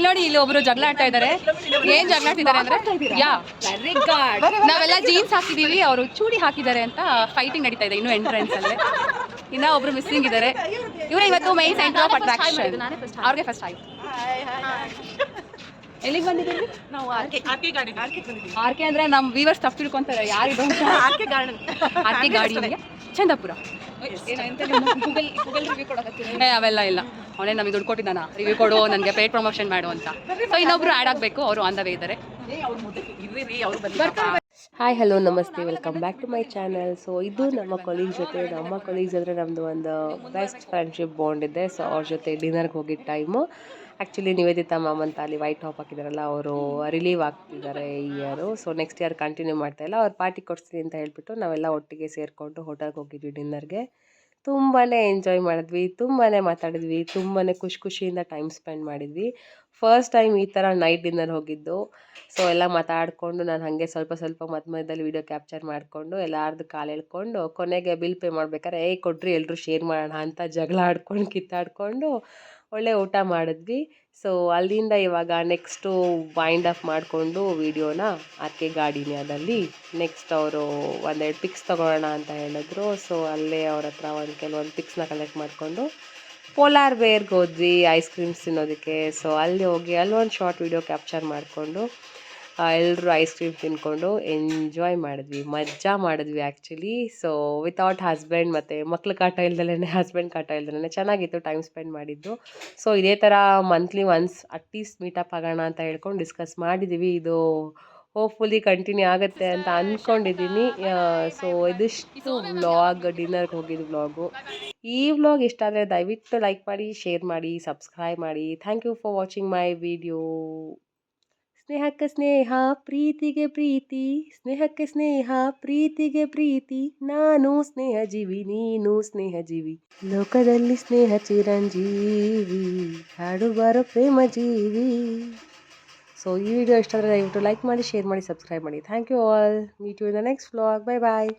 ಇಲ್ಲಿ ನೋಡಿ ಇಲ್ಲಿ ಒಬ್ರು ಜಗಳ ಆಡ್ತಾ ಇದ್ದಾರೆ ಏನ್ ಜಗಳ ಆಡ್ತಿದ್ದಾರೆ ಅಂದ್ರೆ ಯಾ ವೆರಿ ಗುಡ್ ನಾವೆಲ್ಲ ಜೀನ್ಸ್ ಹಾಕಿದೀವಿ ಅವರು ಚೂಡಿ ಹಾಕಿದ್ದಾರೆ ಅಂತ ಫೈಟಿಂಗ್ ನಡೀತಾ ಇದೆ ಇನ್ನು ಎಂಟ್ರೆನ್ಸ್ ಅಲ್ಲಿ. ಇನ್ನ ಒಬ್ರು ಮಿಸ್ಸಿಂಗ್ ಇದ್ದಾರೆ ಇವರೇ ಇವತ್ತು ಮೈ ಸೆಂಟರ್ ಆಫ್ ಅಟ್ರಾಕ್ಷನ್ ಅವ್ರಿಗೆ ಫಸ್ಟ್ ಆಯ್ತು ಎಲ್ಲಿಗೆ ಬಂದಿದ್ದೀವಿ ನಾವು ಆರ್ಕೆ ಆರ್ಕೆ ಗಾಡಿ ಆರ್ಕೆ ಬಂದಿದ್ದೀವಿ ಆರ್ ಕೆ ಅಂದ್ರೆ ನಮ್ಮ ವೀವರ್ಸ್ ತಪ್ಪು ತಿಳ್ಕೊಂತಾರೆ ಯಾರಿದು RK garden. R K Chandapura. ಏ ಅವೆಲ್ಲ ಇಲ್ಲ. ಅವನೇ ನಮಗೆ ದುಡ್ಡು ಕೊಟ್ಟಿದ್ದಾನ? ರಿವ್ಯೂ ಕೊಡು ನನಗೆ ಪೇಡ್ ಪ್ರಮೋಷನ್ ಮಾಡು ಅಂತ. ಸೊ ಇನ್ನೊಬ್ರು ಆ್ಯಡ್ ಆಗಬೇಕು ಅವರು ಆನ್ ದ ವೇ ಇದ್ದಾರೆ ಹಾಯ್ ಹಲೋ ನಮಸ್ತೆ welcome back to my channel so ಇದು ನಮ್ಮ ಕೊಲೀಗ್ ಜೊತೆ ನಮ್ಮ ಕೊಲೀಗ್ಸ್ ಅಂದರೆ ನಮ್ಮದು ಒಂದು ಬೆಸ್ಟ್ ಫ್ರೆಂಡ್ಶಿಪ್ ಬಾಂಡ್ ಇದೆ. ಸೊ ಅವ್ರ ಜೊತೆ ಡಿನ್ನರ್ಗೆ ಹೋಗಿದ್ದ ಟೈಮು ಆ್ಯಕ್ಚುಲಿ ನಿವೇದಿತಾ ಮ್ಯಾಮ್ ಅಂತ ಅಲ್ಲಿ ವೈಟ್ ಟಾಪ್ ಹಾಕಿದಾರಲ್ಲ ಅವರು ರಿಲೀವ್ ಆಗ್ತಿದ್ದಾರೆ ಈ year so next year continue ಮಾಡ್ತಾ ಇಲ್ಲ. ಅವ್ರು ಪಾರ್ಟಿ ಕೊಡ್ತೀನಿ ಅಂತ ಹೇಳ್ಬಿಟ್ಟು ನಾವೆಲ್ಲ ಒಟ್ಟಿಗೆ ಸೇರಿಕೊಂಡು ಹೋಟೆಲ್ಗೆ ಹೋಗಿದ್ವಿ ಡಿನ್ನರ್ಗೆ ತುಂಬಾ ಎಂಜಾಯ್ ಮಾಡಿದ್ವಿ ತುಂಬಾ ಮಾತಾಡಿದ್ವಿ ತುಂಬಾ ಖುಷಿ ಖುಷಿಯಿಂದ ಟೈಮ್ ಸ್ಪೆಂಡ್ ಮಾಡಿದ್ವಿ. ಫಸ್ಟ್ ಟೈಮ್ ಈ ಥರ ನೈಟ್ ಡಿನ್ನರ್ ಹೋಗಿದ್ದು. ಸೊ ಎಲ್ಲ ಮಾತಾಡಿಕೊಂಡು ನಾನು ಹಾಗೆ ಸ್ವಲ್ಪ ಸ್ವಲ್ಪ ಮಧ್ಯ ಮಧ್ಯದಲ್ಲಿ ವೀಡಿಯೋ ಕ್ಯಾಪ್ಚರ್ ಮಾಡಿಕೊಂಡು, ಎಲ್ಲಾರ್ದು ಕಾಲು ಎಳ್ಕೊಂಡು ಕೊನೆಗೆ ಬಿಲ್ ಪೇ ಮಾಡ್ಬೇಕಾದ್ರೆ ಏ ಕೊಡ್ರಿ ಎಲ್ಲರೂ ಶೇರ್ ಮಾಡೋಣ ಅಂತ ಜಗಳ ಆಡ್ಕೊಂಡು, ಕಿತ್ತಾಡ್ಕೊಂಡು ಒಳ್ಳೆ ಊಟ ಮಾಡಿದ್ವಿ. ಸೊ ಅಲ್ಲಿಂದ ಇವಾಗ ನೆಕ್ಸ್ಟು ವೈಂಡ್ ಅಪ್ ಮಾಡಿಕೊಂಡು ವೀಡಿಯೋನ ಆರ್ ಕೆ ಗಾಡಿನ್ಯಾದಲ್ಲಿ ನೆಕ್ಸ್ಟ್ ಅವರು ಒಂದೆರಡು ಪಿಕ್ಸ್ ತೊಗೊಳ್ಳೋಣ ಅಂತ ಹೇಳಿದ್ರು. ಸೊ ಅಲ್ಲೇ ಅವ್ರ ಹತ್ರ ಒಂದು ಕೆಲವೊಂದು ಪಿಕ್ಸ್ನ ಕಲೆಕ್ಟ್ ಮಾಡಿಕೊಂಡು ಪೋಲಾರ್ ಬೇರ್ಗೆ ಹೋದ್ವಿ ಐಸ್ ಕ್ರೀಮ್ಸ್ ತಿನ್ನೋದಕ್ಕೆ. ಸೊ ಅಲ್ಲಿ ಹೋಗಿ ಅಲ್ಲೊಂದು ಶಾರ್ಟ್ ವೀಡಿಯೋ ಕ್ಯಾಪ್ಚರ್ ಮಾಡಿಕೊಂಡು ಎಲ್ಲರೂ ಐಸ್ ಕ್ರೀಮ್ ತಿನ್ಕೊಂಡು ಎಂಜಾಯ್ ಮಾಡಿದ್ವಿ ಮಜಾ ಮಾಡಿದ್ವಿ ಆ್ಯಕ್ಚುಲಿ ಸೊ ವಿತೌಟ್ ಹಸ್ಬೆಂಡ್ ಮತ್ತು ಮಕ್ಳು ಕಾಟ ಇಲ್ದಲೇ ಹಸ್ಬೆಂಡ್ ಕಾಟ ಇಲ್ದಲೇ ಚೆನ್ನಾಗಿತ್ತು ಟೈಮ್ ಸ್ಪೆಂಡ್ ಮಾಡಿದ್ದು. ಸೊ ಇದೇ ಥರ ಮಂತ್ಲಿ ಒನ್ಸ್ ಅಟ್ಲೀಸ್ಟ್ ಮೀಟಪ್ ಆಗೋಣ ಅಂತ ಹೇಳ್ಕೊಂಡು ಡಿಸ್ಕಸ್ ಮಾಡಿದ್ದೀವಿ ಇದು ಹೋಪ್ಫುಲಿ ಕಂಟಿನ್ಯೂ ಆಗುತ್ತೆ ಅಂತ ಅಂದ್ಕೊಂಡಿದ್ದೀನಿ ಸೊ ಇದಿಷ್ಟು ವ್ಲಾಗ್ ಡಿನ್ನರ್ಗೆ ಹೋಗಿದ್ದು ವ್ಲಾಗು ಈ ವ್ಲಾಗ್ ಇಷ್ಟ ಆದರೆ ದಯವಿಟ್ಟು ಲೈಕ್ ಮಾಡಿ ಶೇರ್ ಮಾಡಿ ಸಬ್ಸ್ಕ್ರೈಬ್ ಮಾಡಿ. Thank you for watching my video ಸ್ನೇಹಕ್ಕೆ ಸ್ನೇಹ, ಪ್ರೀತಿಗೆ ಪ್ರೀತಿ, ಸ್ನೇಹಕ್ಕೆ ಸ್ನೇಹ, ಪ್ರೀತಿಗೆ ಪ್ರೀತಿ. ನಾನು ಸ್ನೇಹ ಜೀವಿ, ನೀನು ಸ್ನೇಹ ಜೀವಿ. ಲೋಕದಲ್ಲಿ ಸ್ನೇಹ ಚಿರಂಜೀವಿ ಹಾಡು ಬಾರೋ ಪ್ರೇಮ ಜೀವಿ. ಸೊ ಈ ವಿಡಿಯೋ ಇಷ್ಟ ಆದರೆ ದಯವಿಟ್ಟು ಲೈಕ್ ಮಾಡಿ ಶೇರ್ ಮಾಡಿ ಸಬ್ಸ್ಕ್ರೈಬ್ ಮಾಡಿ. Thank you all meet you in the next vlog bye bye